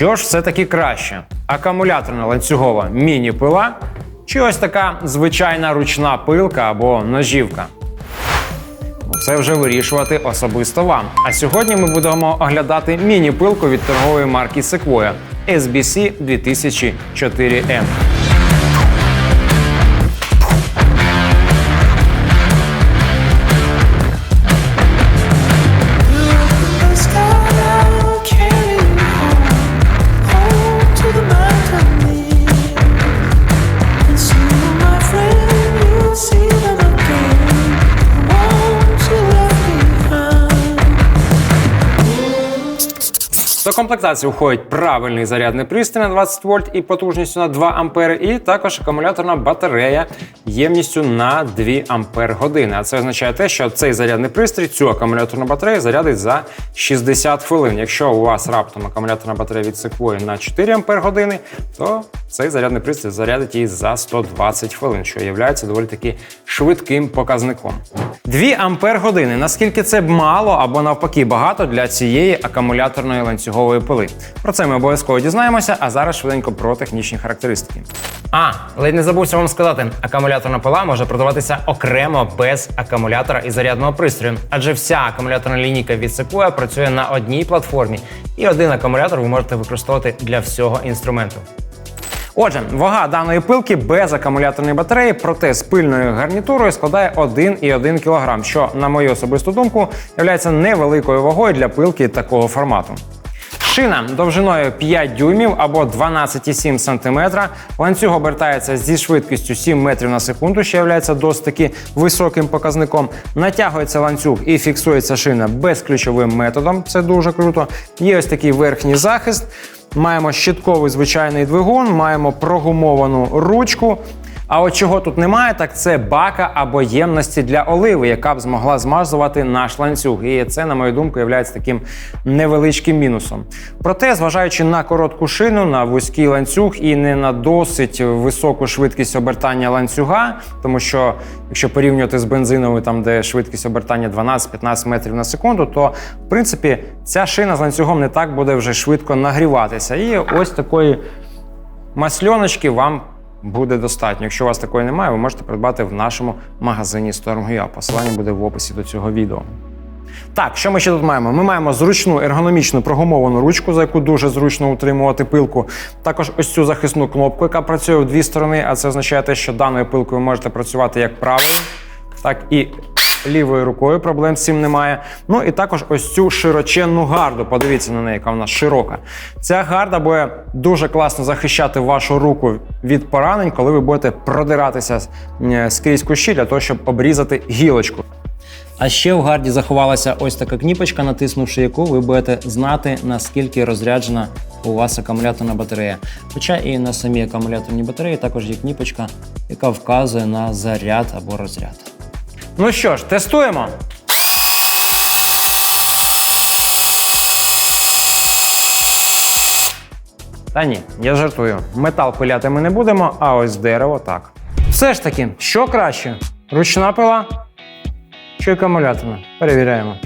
Що ж все-таки краще? Акумуляторна ланцюгова міні-пила чи ось така звичайна ручна пилка або ножівка? Ну, Це вже вирішувати особисто вам. А сьогодні ми будемо оглядати міні-пилку від торгової марки Sequoia SBC 2004M. До комплектації входить правильний зарядний пристрій на 20 вольт і потужністю на 2 ампери, і також акумуляторна батарея ємністю на 2 ампер години. А це означає те, що цей зарядний пристрій, цю акумуляторну батарею зарядить за 60 хвилин. Якщо у вас раптом акумуляторна батарея від Sequoia на 4 ампер години, то цей зарядний пристрій зарядить її за 120 хвилин, що є доволі таки швидким показником. 2 ампер години. Наскільки це мало або навпаки багато для цієї акумуляторної ланцюгової пили? Про це ми обов'язково дізнаємося, а зараз швиденько про технічні характеристики. А, ледь не забувся вам сказати, акумуляторна пила може продаватися окремо без акумулятора і зарядного пристрою, адже вся акумуляторна лінійка від Sequoia працює на одній платформі, і один акумулятор ви можете використовувати для всього інструменту. Отже, вага даної пилки без акумуляторної батареї, проте з пильною гарнітурою складає 1,1 кг, що, на мою особисту думку, є невеликою вагою для пилки такого формату. Шина довжиною 5 дюймів або 12,7 см. Ланцюг обертається зі швидкістю 7 метрів на секунду, що є досить таки високим показником. Натягується ланцюг і фіксується шина безключовим методом. Це дуже круто. Є ось такий верхній захист. Маємо щитковий звичайний двигун, маємо прогумовану ручку. А от чого тут немає, так це бака або ємності для оливи, яка б змогла змазувати наш ланцюг. І це, на мою думку, є таким невеличким мінусом. Проте, зважаючи на коротку шину, на вузький ланцюг і не на досить високу швидкість обертання ланцюга, тому що якщо порівнювати з бензиновою, там де швидкість обертання 12-15 метрів на секунду, то в принципі ця шина з ланцюгом не так буде вже швидко нагріватися. І ось такої масльоночки вам буде достатньо. Якщо у вас такої немає, ви можете придбати в нашому магазині Storm.ua. Посилання буде в описі до цього відео. Так, що ми ще тут маємо? Ми маємо зручну ергономічну прогумовану ручку, за яку дуже зручно утримувати пилку. Також ось цю захисну кнопку, яка працює в дві сторони, а це означає те, що даною пилкою можете працювати як правою, так і лівою рукою. Проблем з цим немає. Ну і також ось цю широченну гарду. Подивіться на неї, яка вона широка. Ця гарда буде дуже класно захищати вашу руку від поранень, коли ви будете продиратися е, скрізь кущі для того, щоб обрізати гілочку. А ще в гарді заховалася ось така кніпочка, натиснувши яку ви будете знати, наскільки розряджена у вас акумуляторна батарея. Хоча і на самій акумуляторній батареї також є кніпочка, яка вказує на заряд або розряд. Ну що ж, тестуємо. Та ні, я жартую. Метал пиляти ми не будемо, а ось дерево так. Все ж таки, що краще? Ручна пила чи акумуляторна? Перевіряємо.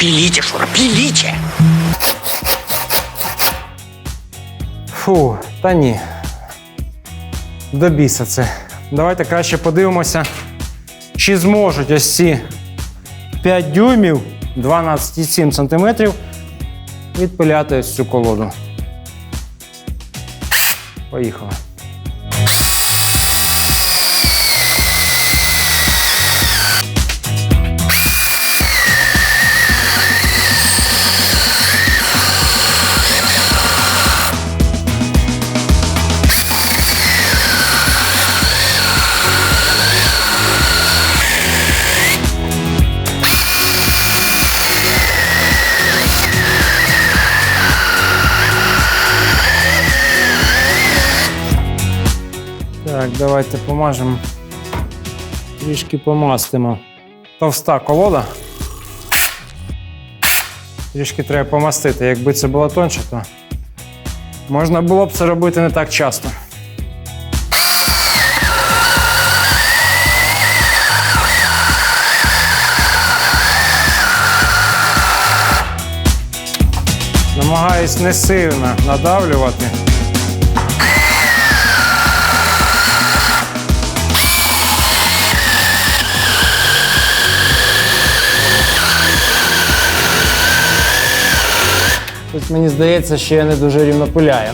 Пилите, Шура, пилите! Фу, та ні. До біса це. Давайте краще подивимося, чи зможуть ось ці 5 дюймів 12,7 см відпиляти ось цю колоду. Поїхали. Давайте помажемо, трішки помастимо. Товста колода. Трішки треба помастити. Якби це було тонше, то можна було б це робити не так часто. Намагаюсь не сильно надавлювати. Мені здається, що я не дуже рівно пиляю.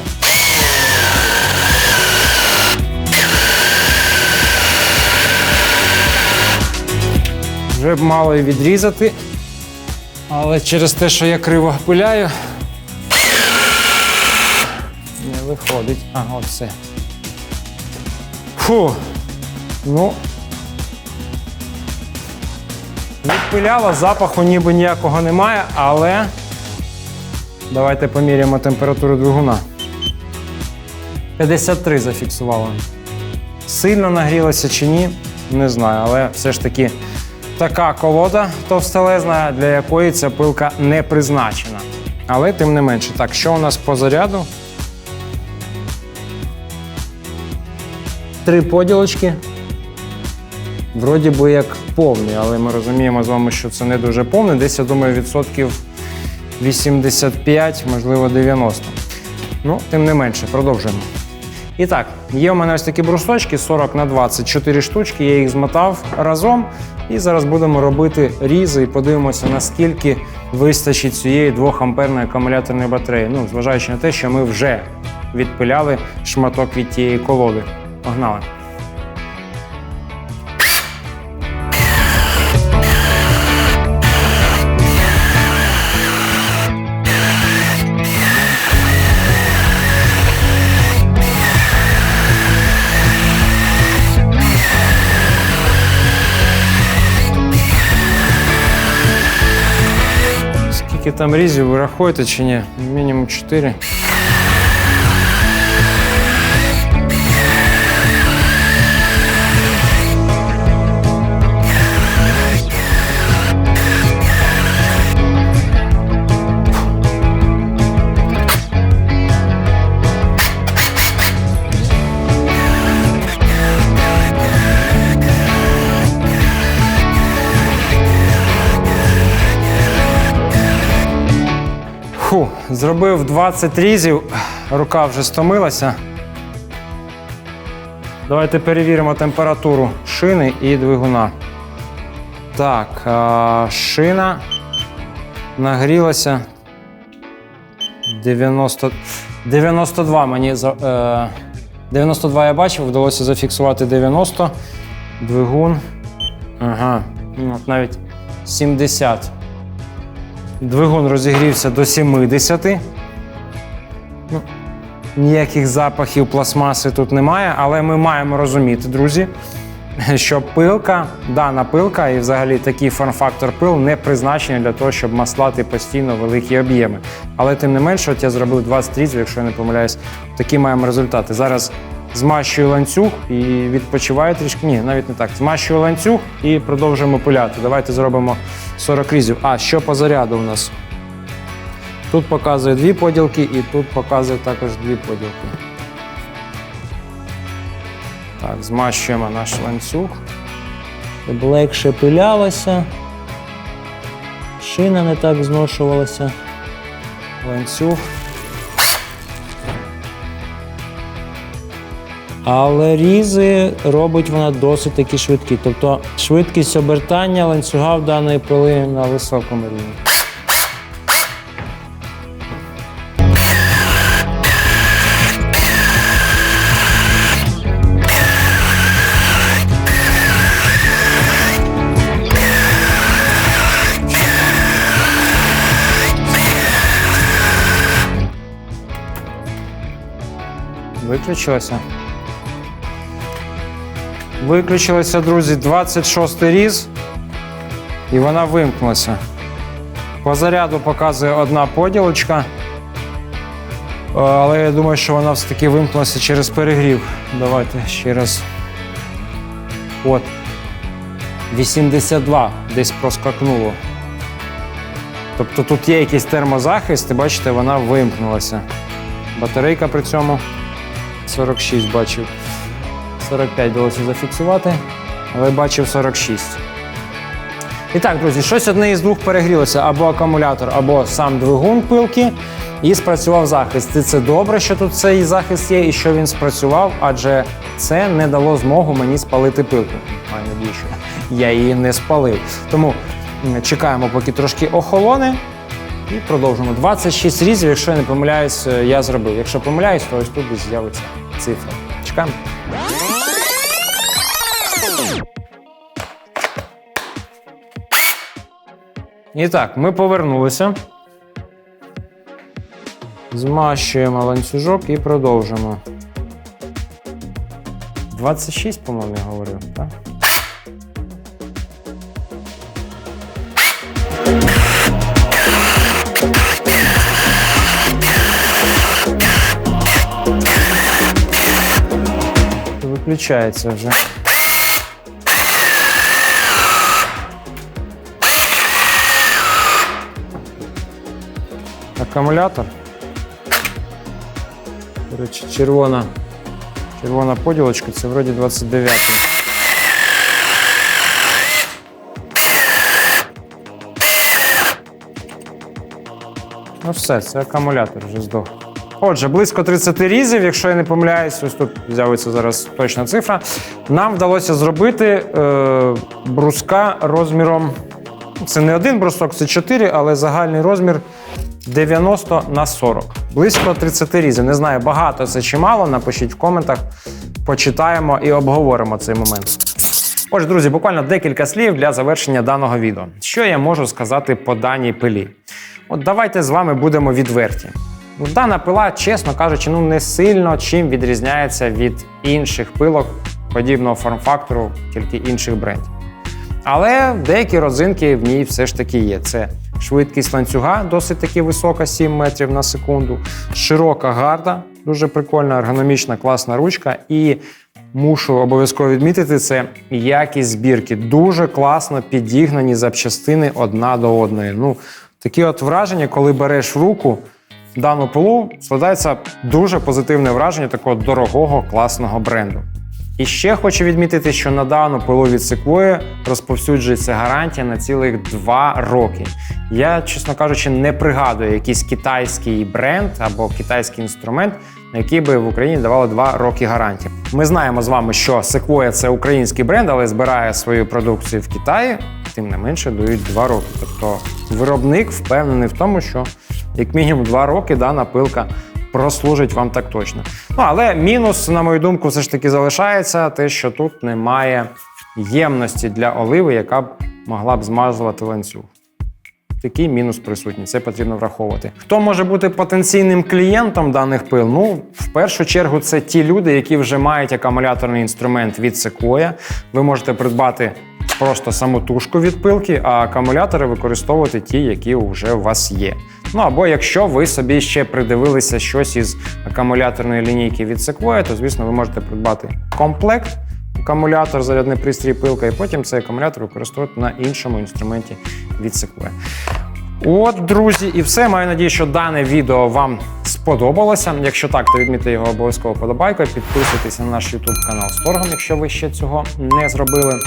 Вже б мало і відрізати, але через те, що я криво пиляю, не виходить. А, все. Фу. Ну. Відпиляла, запаху ніби ніякого немає, але давайте поміряємо температуру двигуна. 53 зафіксувала. Сильно нагрілося чи ні, не знаю, але все ж таки така колода товстелезна, для якої ця пилка не призначена. Але тим не менше. Так, що у нас по заряду? Три поділочки. Вроді би як повні, але ми розуміємо з вами, що це не дуже повне. Десь, я думаю, відсотків 85, можливо, 90. Ну, тим не менше, продовжуємо. І так, є у мене ось такі брусочки 40 на 20, 4 штучки, я їх змотав разом. І зараз будемо робити різи і подивимося, наскільки вистачить цієї 2 амперної акумуляторної батареї. Ну, зважаючи на те, що ми вже відпиляли шматок від тієї колоди. Погнали! Скільки там різів ви рахуєте чи ні? Мінімум 4. Зробив 20 різів, рука вже стомилася. Давайте перевіримо температуру шини і двигуна. Так, шина нагрілася 90, 92 мені е, 92 я бачив, вдалося зафіксувати 90. Двигун. Ага, ну, навіть 70. Двигун розігрівся до 70. Ну, ніяких запахів пластмаси тут немає, але ми маємо розуміти, друзі, що пилка, дана пилка і взагалі такий форм-фактор пил не призначений для того, щоб маслати постійно великі об'єми. Але тим не менше, от я зробив 20 різів, якщо я не помиляюсь, такі маємо результати. Зараз змащую ланцюг і відпочиваю трішки. Ні, навіть не так. Змащую ланцюг і продовжуємо пиляти. Давайте зробимо 40 різів. А що по заряду у нас? Тут показує дві поділки і тут показує також дві поділки. Так, змащуємо наш ланцюг. Щоб легше пилялося. Шина не так зношувалася. Ланцюг. Але різи робить вона досить таки швидкі. Тобто швидкість обертання ланцюга в даної пили на високому рівні. Виключилося. Виключилося, друзі, 26 різ, і вона вимкнулася. По заряду показує одна поділочка. Е, Але я думаю, що вона все-таки вимкнулася через перегрів. Давайте ще раз. От. 82 десь проскакнуло. Тобто тут є якийсь термозахист, і бачите, вона вимкнулася. Батарейка при цьому 46 бачив. 45 вдалося зафіксувати, але бачив 46. І так, друзі, щось одне із двох перегрілося або акумулятор, або сам двигун пилки. І спрацював захист. І це добре, що тут цей захист є, і що він спрацював, адже це не дало змогу мені спалити пилку. Маю надію, що я її не спалив. Тому чекаємо, поки трошки охолоне. І продовжимо. 26 різів, якщо я не помиляюсь, е, я зробив. Якщо помиляюсь, то ось тут з'явиться цифра. Чекаємо. І так, ми повернулися. Змащуємо ланцюжок і продовжимо. 26, по-моєму, я говорив, так? Виключається вже. Акумулятор. Коротше, червона, червона поділочка, це вроді 29. Ну все, це акумулятор вже здох. Отже, близько 30 різів, якщо я не помиляюсь, ось тут з'явиться зараз точна цифра. Нам вдалося зробити е, бруска розміром. Це не один брусок, це 4, але загальний розмір 90 на 40. Близько 30 різів. Не знаю, багато це чи мало. Напишіть в коментах, почитаємо і обговоримо цей момент. Отже, друзі, буквально декілька слів для завершення даного відео. Що я можу сказати по даній пилі? От давайте з вами будемо відверті. Ну, Дана пила, чесно кажучи, ну не сильно чим відрізняється від інших пилок подібного форм-фактору, тільки інших брендів. Але деякі родзинки в ній все ж таки є. Це швидкість ланцюга досить таки висока, 7 метрів на секунду, широка гарда, дуже прикольна, ергономічна, класна ручка. І мушу обов'язково відмітити, це якість збірки. Дуже класно підігнані запчастини одна до одної. Ну, такі от враження, коли береш в руку дану пилу, складається дуже позитивне враження такого дорогого класного бренду. І ще хочу відмітити, що на дану пилу від Sequoia розповсюджується гарантія на цілих 2 роки. Я, чесно кажучи, не пригадую якийсь китайський бренд або китайський інструмент, на який би в Україні давали 2 роки гарантії. Ми знаємо з вами, що Sequoia – це український бренд, але збирає свою продукцію в Китаї, тим не менше дають 2 роки. Тобто виробник впевнений в тому, що як мінімум 2 роки дана пилка прослужить вам так точно. Ну але мінус, на мою думку, все ж таки залишається те, що тут немає ємності для оливи, яка б могла б змазувати ланцюг. Такий мінус присутній, це потрібно враховувати. Хто може бути потенційним клієнтом даних пил? Ну, в першу чергу, це ті люди, які вже мають акумуляторний інструмент від Sequoia. Ви можете придбати просто саму тушку від пилки, а акумулятори використовувати ті, які вже у вас є. Ну або якщо ви собі ще придивилися щось із акумуляторної лінійки від Sequoia, то звісно ви можете придбати комплект. Акумулятор, зарядний пристрій, пилка, і потім цей акумулятор використовувати на іншому інструменті від Sequoia. От, друзі, і все. Маю надію, що дане відео вам сподобалося. Якщо так, то відмітьте його обов'язково подобайкою. Підписуйтесь на наш YouTube канал з торгом, якщо ви ще цього не зробили.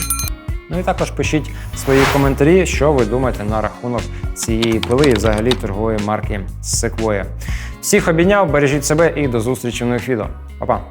Ну і також пишіть свої коментарі, що ви думаєте на рахунок цієї пили і взагалі торгової марки Sequoia. Всіх обійняв, бережіть себе і до зустрічі в нових відео. Па-па!